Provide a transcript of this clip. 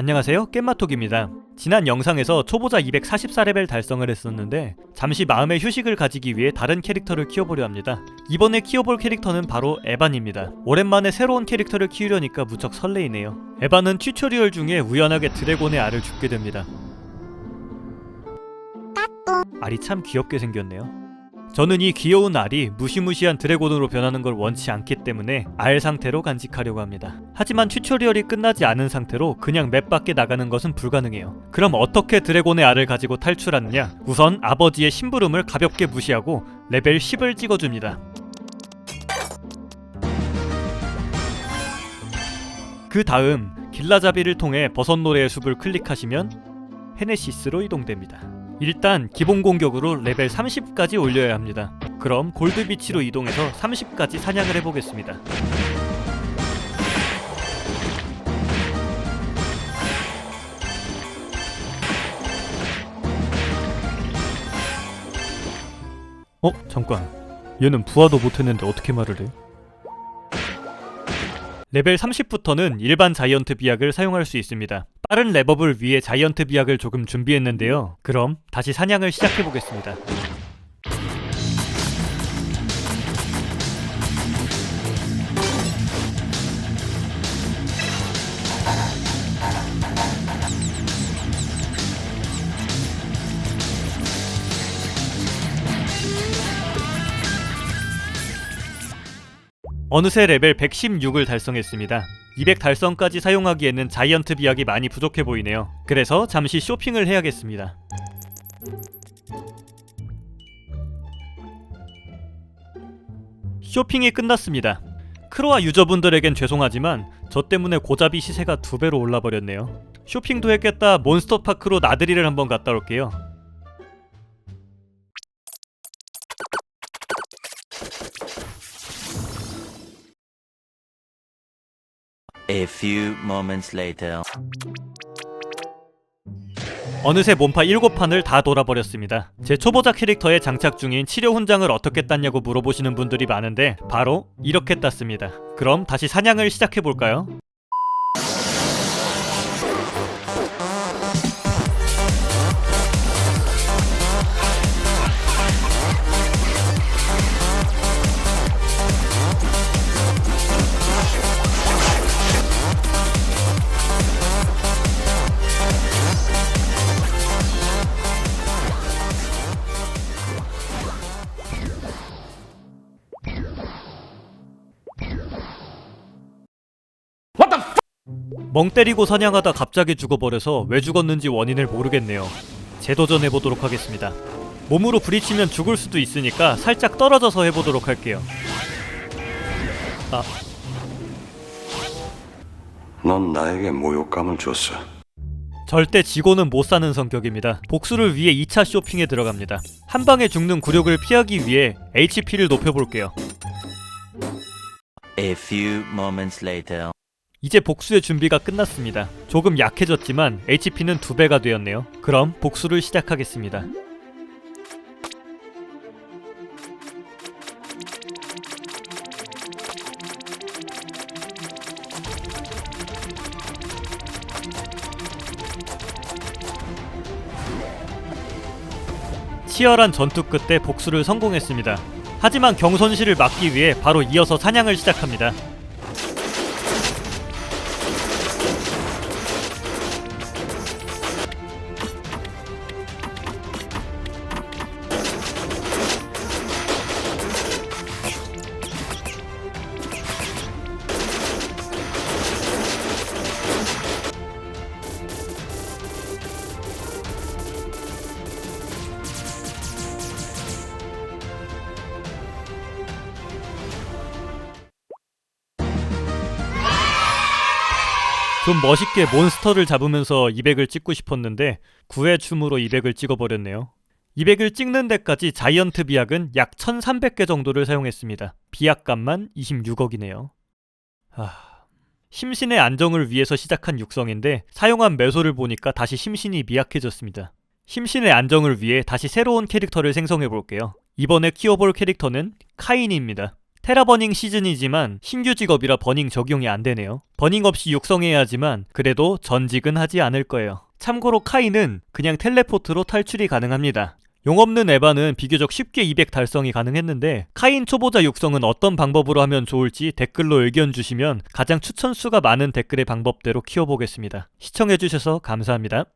안녕하세요 깻마톡입니다. 지난 영상에서 초보자 244레벨 달성을 했었는데 잠시 마음의 휴식을 가지기 위해 다른 캐릭터를 키워보려 합니다. 이번에 키워볼 캐릭터는 바로 에반입니다. 오랜만에 새로운 캐릭터를 키우려니까 무척 설레이네요. 에반은 튜토리얼 중에 우연하게 드래곤의 알을 줍게 됩니다. 알이 참 귀엽게 생겼네요 저는 이 귀여운 알이 무시무시한 드래곤으로 변하는 걸 원치 않기 때문에 알 상태로 간직하려고 합니다. 하지만 튜토리얼이 끝나지 않은 상태로 그냥 맵 밖에 나가는 것은 불가능해요. 그럼 어떻게 드래곤의 알을 가지고 탈출하느냐? 우선 아버지의 심부름을 가볍게 무시하고 레벨 10을 찍어줍니다. 그 다음 길라자비를 통해 버섯노래의 숲을 클릭하시면 헤네시스로 이동됩니다. 일단 기본 공격으로 레벨 30까지 올려야 합니다. 그럼 골드 비치로 이동해서 30까지 사냥을 해보겠습니다. 어? 잠깐. 얘는 부하도 못했는데 어떻게 말을 해? 레벨 30부터는 일반 자이언트 비약을 사용할 수 있습니다. 빠른 랩업을 위해 자이언트 비약을 조금 준비했는데요. 그럼 다시 사냥을 시작해 보겠습니다. 어느새 레벨 116을 달성했습니다. 200 달성까지 사용하기에는 자이언트 비약이 많이 부족해 보이네요. 그래서 잠시 쇼핑을 해야겠습니다. 쇼핑이 끝났습니다. 크로아 유저분들에겐 죄송하지만 저 때문에 고자비 시세가 두 배로 올라버렸네요. 쇼핑도 했겠다 몬스터파크로 나들이를 한번 갔다 올게요. A few moments later. 어느새 몸파 7판을 다 돌아버렸습니다. 제 초보자 캐릭터에 장착 중인 치료 훈장을 어떻게 땄냐고 물어보시는 분들이 많은데 바로 이렇게 땄습니다. 그럼 다시 사냥을 시작해볼까요? 멍 때리고 사냥하다 갑자기 죽어버려서 왜 죽었는지 원인을 모르겠네요. 재도전해보도록 하겠습니다. 몸으로 부딪히면 죽을 수도 있으니까 살짝 떨어져서 해보도록 할게요. 아, 넌 나에게 모욕감을 줬어. 절대 지고는 못 사는 성격입니다. 복수를 위해 2차 쇼핑에 들어갑니다. 한 방에 죽는 굴욕을 피하기 위해 HP를 높여볼게요. A few moments later. 이제 복수의 준비가 끝났습니다. 조금 약해졌지만 HP는 두 배가 되었네요. 그럼 복수를 시작하겠습니다. 치열한 전투 끝에 복수를 성공했습니다. 하지만 경손실을 막기 위해 바로 이어서 사냥을 시작합니다. 좀 멋있게 몬스터를 잡으면서 200을 찍고 싶었는데 9회 춤으로 200을 찍어버렸네요. 200을 찍는 데까지 자이언트 비약은 약 1300개 정도를 사용했습니다. 비약값만 26억이네요. 아... 심신의 안정을 위해서 시작한 육성인데 사용한 매소를 보니까 다시 심신이 미약해졌습니다. 심신의 안정을 위해 다시 새로운 캐릭터를 생성해 볼게요. 이번에 키워볼 캐릭터는 카인입니다. 테라버닝 시즌이지만 신규 직업이라 버닝 적용이 안 되네요. 버닝 없이 육성해야 하지만 그래도 전직은 하지 않을 거예요. 참고로 카이는 그냥 텔레포트로 탈출이 가능합니다. 용 없는 에바는 비교적 쉽게 200 달성이 가능했는데 카인 초보자 육성은 어떤 방법으로 하면 좋을지 댓글로 의견 주시면 가장 추천수가 많은 댓글의 방법대로 키워보겠습니다. 시청해주셔서 감사합니다.